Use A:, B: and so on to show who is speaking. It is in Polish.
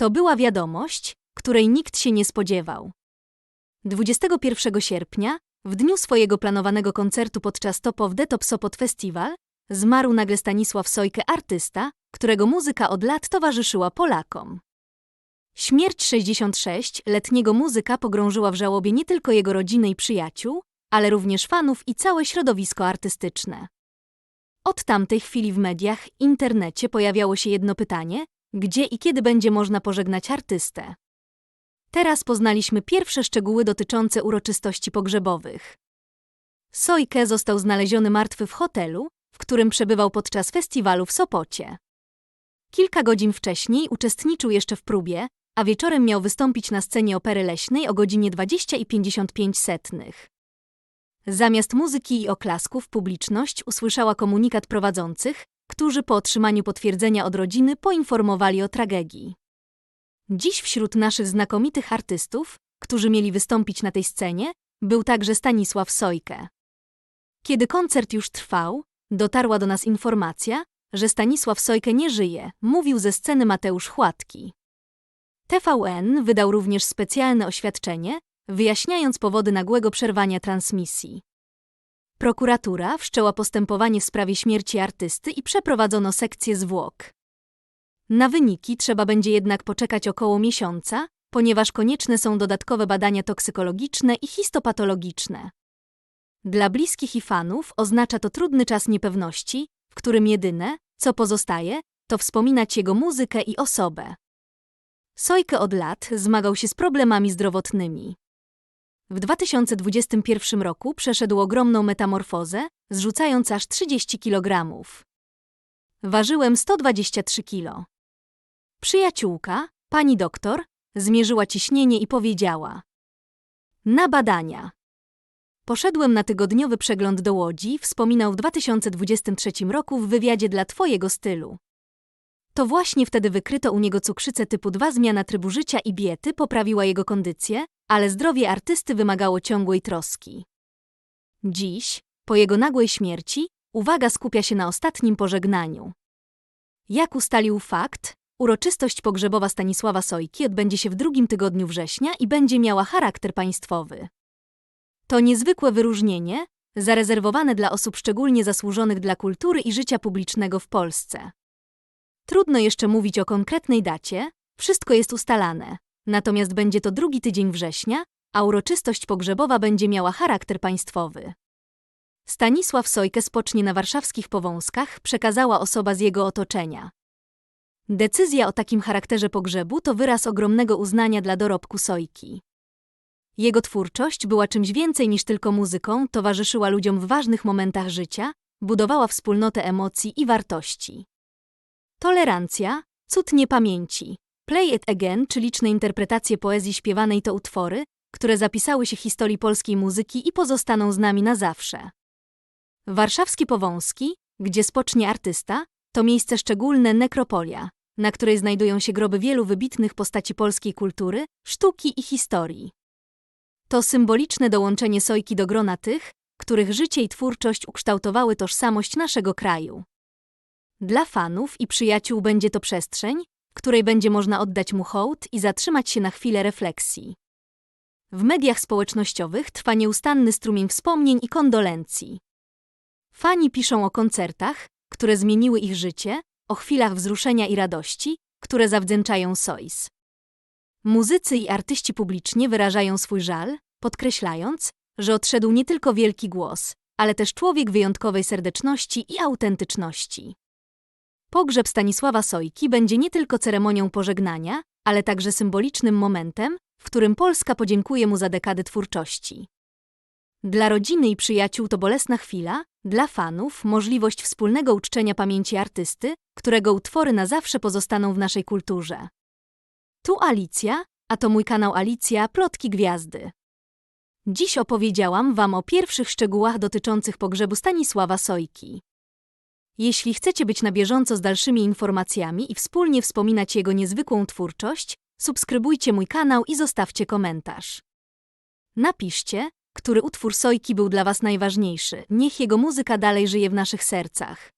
A: To była wiadomość, której nikt się nie spodziewał. 21 sierpnia, w dniu swojego planowanego koncertu podczas Top of the Top Sopot Festival, zmarł nagle Stanisław Sojke, artysta, którego muzyka od lat towarzyszyła Polakom. Śmierć 66-letniego muzyka pogrążyła w żałobie nie tylko jego rodziny i przyjaciół, ale również fanów i całe środowisko artystyczne. Od tamtej chwili w mediach, internecie pojawiało się jedno pytanie: gdzie i kiedy będzie można pożegnać artystę? Teraz poznaliśmy pierwsze szczegóły dotyczące uroczystości pogrzebowych. Sojke został znaleziony martwy w hotelu, w którym przebywał podczas festiwalu w Sopocie. Kilka godzin wcześniej uczestniczył jeszcze w próbie, a wieczorem miał wystąpić na scenie opery leśnej o godzinie 20 i 55 setnych. Zamiast muzyki i oklasków publiczność usłyszała komunikat prowadzących, którzy po otrzymaniu potwierdzenia od rodziny poinformowali o tragedii. Dziś wśród naszych znakomitych artystów, którzy mieli wystąpić na tej scenie, był także Stanisław Sojke. Kiedy koncert już trwał, dotarła do nas informacja, że Stanisław Sojke nie żyje, mówił ze sceny Mateusz Chłatki. TVN wydał również specjalne oświadczenie, wyjaśniając powody nagłego przerwania transmisji. Prokuratura wszczęła postępowanie w sprawie śmierci artysty i przeprowadzono sekcję zwłok. Na wyniki trzeba będzie jednak poczekać około miesiąca, ponieważ konieczne są dodatkowe badania toksykologiczne i histopatologiczne. Dla bliskich i fanów oznacza to trudny czas niepewności, w którym jedyne, co pozostaje, to wspominać jego muzykę i osobę. Sojke od lat zmagał się z problemami zdrowotnymi. W 2021 roku przeszedł ogromną metamorfozę, zrzucając aż 30 kg. Ważyłem 123 kg. Przyjaciółka, pani doktor, zmierzyła ciśnienie i powiedziała: Na badania. Poszedłem na tygodniowy przegląd do Łodzi, wspominał w 2023 roku w wywiadzie dla Twojego stylu. To właśnie wtedy wykryto u niego cukrzycę typu 2 zmiana trybu życia i diety poprawiła jego kondycję, ale zdrowie artysty wymagało ciągłej troski. Dziś, po jego nagłej śmierci, uwaga skupia się na ostatnim pożegnaniu. Jak ustalił fakt, uroczystość pogrzebowa Stanisława Sojki odbędzie się w drugim tygodniu września i będzie miała charakter państwowy. To niezwykłe wyróżnienie, zarezerwowane dla osób szczególnie zasłużonych dla kultury i życia publicznego w Polsce. Trudno jeszcze mówić o konkretnej dacie, wszystko jest ustalane, natomiast będzie to drugi tydzień września, a uroczystość pogrzebowa będzie miała charakter państwowy. Stanisław Sojkę spocznie na warszawskich Powązkach, przekazała osoba z jego otoczenia. Decyzja o takim charakterze pogrzebu to wyraz ogromnego uznania dla dorobku Sojki. Jego twórczość była czymś więcej niż tylko muzyką, towarzyszyła ludziom w ważnych momentach życia, budowała wspólnotę emocji i wartości. Tolerancja, cud niepamięci, Play It Again czy liczne interpretacje poezji śpiewanej to utwory, które zapisały się historii polskiej muzyki i pozostaną z nami na zawsze. Warszawski Powązki, gdzie spocznie artysta, to miejsce szczególne nekropolia, na której znajdują się groby wielu wybitnych postaci polskiej kultury, sztuki i historii. To symboliczne dołączenie Sojki do grona tych, których życie i twórczość ukształtowały tożsamość naszego kraju. Dla fanów i przyjaciół będzie to przestrzeń, której będzie można oddać mu hołd i zatrzymać się na chwilę refleksji. W mediach społecznościowych trwa nieustanny strumień wspomnień i kondolencji. Fani piszą o koncertach, które zmieniły ich życie, o chwilach wzruszenia i radości, które zawdzięczają Sois. Muzycy i artyści publicznie wyrażają swój żal, podkreślając, że odszedł nie tylko wielki głos, ale też człowiek wyjątkowej serdeczności i autentyczności. Pogrzeb Stanisława Sojki będzie nie tylko ceremonią pożegnania, ale także symbolicznym momentem, w którym Polska podziękuje mu za dekady twórczości. Dla rodziny i przyjaciół to bolesna chwila, dla fanów możliwość wspólnego uczczenia pamięci artysty, którego utwory na zawsze pozostaną w naszej kulturze. Tu Alicja, a to mój kanał Alicja Plotki Gwiazdy. Dziś opowiedziałam Wam o pierwszych szczegółach dotyczących pogrzebu Stanisława Sojki. Jeśli chcecie być na bieżąco z dalszymi informacjami i wspólnie wspominać jego niezwykłą twórczość, subskrybujcie mój kanał i zostawcie komentarz. Napiszcie, który utwór Sojki był dla Was najważniejszy, niech jego muzyka dalej żyje w naszych sercach.